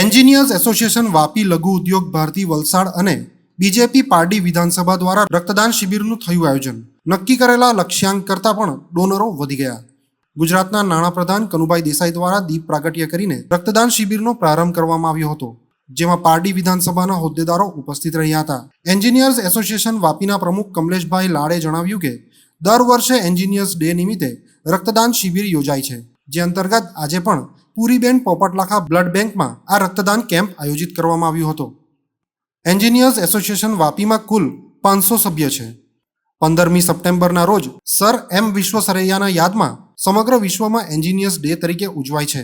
Engineers association, Vapi લઘુ ઉદ્યોગ, ભારતી વલસાડ અને બીજેપી પાર્ટી વિધાનસભા દ્વારા રક્તદાન શિબિરનું થયું આયોજન. નક્કી કરેલા લક્ષ્યાંક કરતાં પણ ડોનરો વધી ગયા. ગુજરાતના નાણાપ્રધાન કનુભાઈ દેસાઈ દ્વારા દીપ પ્રાગટ્ય કરીને રક્તદાન શિબિરનો પ્રારંભ કરવામાં આવ્યો હતો, જેમાં પારડી વિધાનસભાના હોદ્દેદારો ઉપસ્થિત રહ્યા હતા. એન્જિનિયર્સ એસોસિએશન વાપીના પ્રમુખ કમલેશભાઈ લાડે જણાવ્યું કે, દર વર્ષે એન્જિનિયર્સ ડે નિમિત્તે રક્તદાન શિબિર યોજાય છે, જે અંતર્ગત આજે પણ પુરીબેન પોપટલાખા બ્લડ બેંકમાં આ રક્તદાન કેમ્પ આયોજિત કરવામાં આવ્યો હતો. એન્જિનિયર્સ એસોસિએશન વાપીમાં કુલ પાંચસો સભ્ય છે. પંદરમી સપ્ટેમ્બરના રોજ સર એમ વિશ્વસરૈયાના યાદમાં સમગ્ર વિશ્વમાં એન્જિનિયર્સ ડે તરીકે ઉજવાય છે.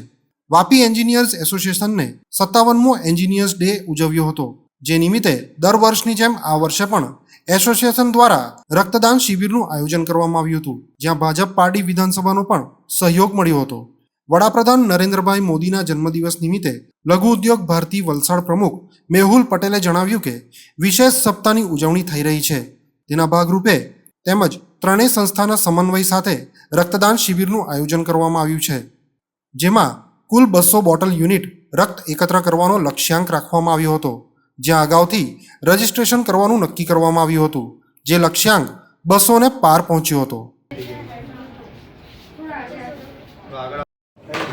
વાપી એન્જિનિયર્સ એસોસિએશનને સત્તાવનમો એન્જિનિયર્સ ડે ઉજવ્યો હતો, જે નિમિત્તે દર વર્ષની જેમ આ વર્ષે પણ એસોસિએશન દ્વારા રક્તદાન શિબિરનું આયોજન કરવામાં આવ્યું હતું, જ્યાં ભાજપ પાર્ટી વિધાનસભાનો પણ સહયોગ મળ્યો હતો. વડાપ્રધાન નરેન્દ્રભાઈ મોદીના જન્મદિવસ નિમિત્તે લઘુ ઉદ્યોગ ભારતી વલસાડ પ્રમુખ મેહુલ પટેલે જણાવ્યું કે વિશેષ સપ્તાહની ઉજવણી થઈ રહી છે. તેના ભાગરૂપે તેમજ ત્રણેય સંસ્થાના સમન્વય સાથે રક્તદાન શિબિરનું આયોજન કરવામાં આવ્યું છે. જેમાં કુલ બસો બોટલ યુનિટ રક્ત એકત્ર કરવાનો લક્ષ્યાંક રાખવામાં આવ્યો હતો. જ્યાં અગાઉથી રજિસ્ટ્રેશન કરવાનું નક્કી કરવામાં આવ્યું હતું. જે લક્ષ્યાંક બસોને પાર પહોંચ્યો હતો.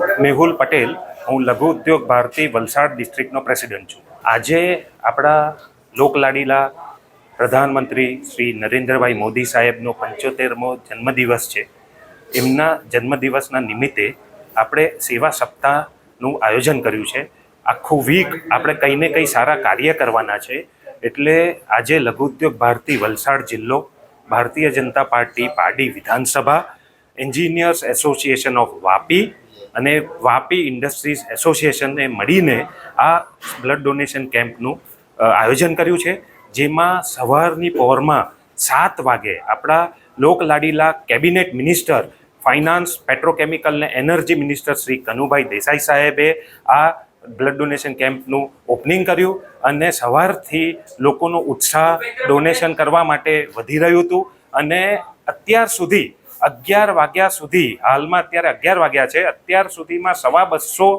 મેહુલ પટેલ, હું લઘુ ઉદ્યોગ ભારતી વલસાડ ડિસ્ટ્રિક્ટનો પ્રેસિડેન્ટ છું. આજે આપણા લોકલાડીલા પ્રધાનમંત્રી શ્રી નરેન્દ્રભાઈ મોદી સાહેબનો પંચોતેરમો જન્મદિવસ છે. એમના જન્મદિવસના નિમિત્તે આપણે સેવા સપ્તાહનું આયોજન કર્યું છે. આખું વીક આપણે કંઈ ને કંઈ સારા કાર્ય કરવાના છે. એટલે આજે લઘુ ઉદ્યોગ ભારતી વલસાડ જિલ્લો, ભારતીય જનતા પાર્ટી પારડી વિધાનસભા એન્જિનિયર્સ એસોસિએશન ઓફ વાપી અને વાપી ઇન્ડસ્ટ્રીઝ એસોસિએશનને મળીને આ બ્લડ ડોનેશન કેમ્પનું આયોજન કર્યું છે, જેમાં સવારની પહોરમાં સાત વાગે આપણા લોકલાડીલા કેબિનેટ મિનિસ્ટર, ફાઇનાન્સ, પેટ્રોકેમિકલ ને એનર્જી મિનિસ્ટર શ્રી કનુભાઈ દેસાઈ સાહેબે આ બ્લડ ડોનેશન કેમ્પનું ઓપનિંગ કર્યું અને સવારથી લોકોનો ઉત્સાહ ડોનેશન કરવા માટે વધી રહ્યું હતું. અને અત્યાર સુધી અગિયાર વાગ્યા સુધી હાલમાં અત્યારે અગિયાર વાગ્યા છે અત્યાર સુધીમાં સવા બસો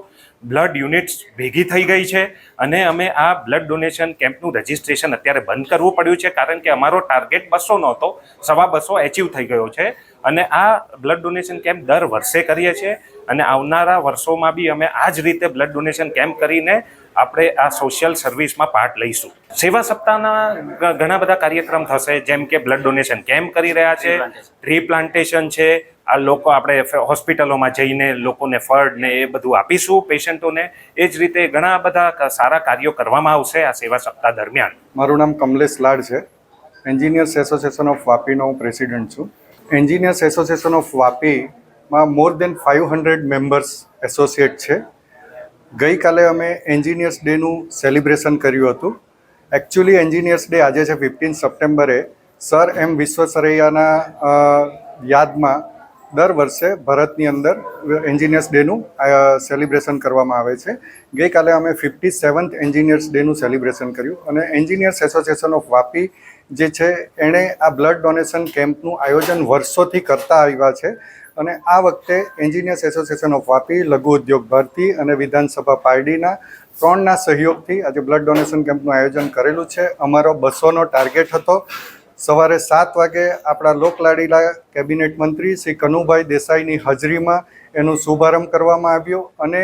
બ્લડ યુનિટ્સ ભેગી થઈ ગઈ છે અને અમે આ બ્લડ ડોનેશન કેમ્પનું રજિસ્ટ્રેશન અત્યારે બંધ કરવું પડ્યું છે કારણ કે અમારો ટાર્ગેટ બસોનો હતો સવા બસો એચીવ થઈ ગયો છે અને આ બ્લડ ડોનેશન કેમ્પ દર વર્ષે કરીએ છીએ અને આવનારા વર્ષોમાં બી અમે આ જ રીતે બ્લડ ડોનેશન કેમ્પ કરીને આપણે આ સોશિયલ સર્વિસમાં પાર્ટ લઈશું. સેવા સપ્તાહના ઘણા બધા કાર્યક્રમ થશે જેમ કે બ્લડ ડોનેશન કેમ્પ કરી રહ્યા છે ટ્રી પ્લાન્ટેશન છે આ લોકો આપણે હોસ્પિટલોમાં જઈને લોકોને ફળ ને એ બધું આપીશું પેશન્ટોને. એ જ રીતે ઘણા બધા સારા કાર્યો કરવામાં આવશે આ સેવા સપ્તાહ દરમિયાન. મારું નામ કમલેશ લાડ છે. એન્જિનિયર્સ એસોસિએશન ઓફ વાપીનો હું પ્રેસિડન્ટ છું. Engineers association of વાપીમાં more than five hundred members associate છે. ગઈકાલે અમે એન્જિનિયર્સ ડેનું સેલિબ્રેશન કર્યું હતું. એકચ્યુઅલી એન્જિનિયર્સ ડે આજે છે ફિફ્ટીન સપ્ટેમ્બરે સર એમ વિશ્વસરૈયાના યાદમાં દર વર્ષે ભારતની અંદર એન્જિનિયર્સ ડેનું સેલિબ્રેશન કરવામાં આવે છે. ગઈકાલે અમે ફિફ્ટી સેવન્થ એન્જિનિયર્સ ડેનું સેલિબ્રેશન કર્યું અને એન્જિનિયર્સ એસોસિએશન ઓફ વાપી જે છે, એણે આ બ્લડ ડોનેશન કેમ્પનું આયોજન વર્ષોથી કરતા આવ્યા છે અને આ વખતે એન્જિનિયર્સ એસોસિએશન ઓફ વાપી, લઘુ ઉદ્યોગ ભારતી અને વિધાનસભા પાર્ટીના ત્રણના સહયોગથી આજે બ્લડ ડોનેશન કેમ્પનું આયોજન કરેલું છે. અમારો બસોનો ટાર્ગેટ હતો સવારે સાત વાગે આપણા લોકલાડીલા કેબિનેટ મંત્રી શ્રી કનુભાઈ દેસાઈની હાજરીમાં એનો શુભારંભ કરવામાં આવ્યો અને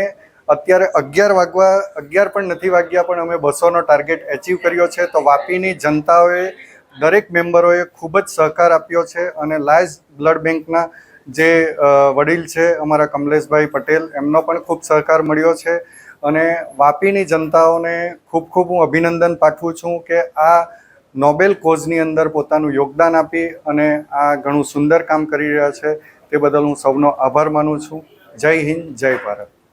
અત્યારે અગિયાર વાગવા, અગિયાર પણ નથી વાગ્યા પણ અમે બસોનો ટાર્ગેટ એચીવ કર્યો છે. તો વાપીની જનતાઓએ, દરેક મેમ્બરોએ ખૂબ જ સહકાર આપ્યો છે અને લાઇઝ બ્લડ બેંકના જે વડીલ છે અમારા કમલેશભાઈ પટેલ, એમનો પણ ખૂબ સહકાર મળ્યો છે. અને વાપીની જનતાઓને ખૂબ ખૂબ હું અભિનંદન પાઠવું છું કે આ નોબેલ કોઝની અંદર પોતાનું યોગદાન આપી અને આ ઘણું સુંદર કામ કરી રહ્યા છે. તે બદલ હું સૌનો આભાર માનું છું. જય હિન્દ, જય ભારત.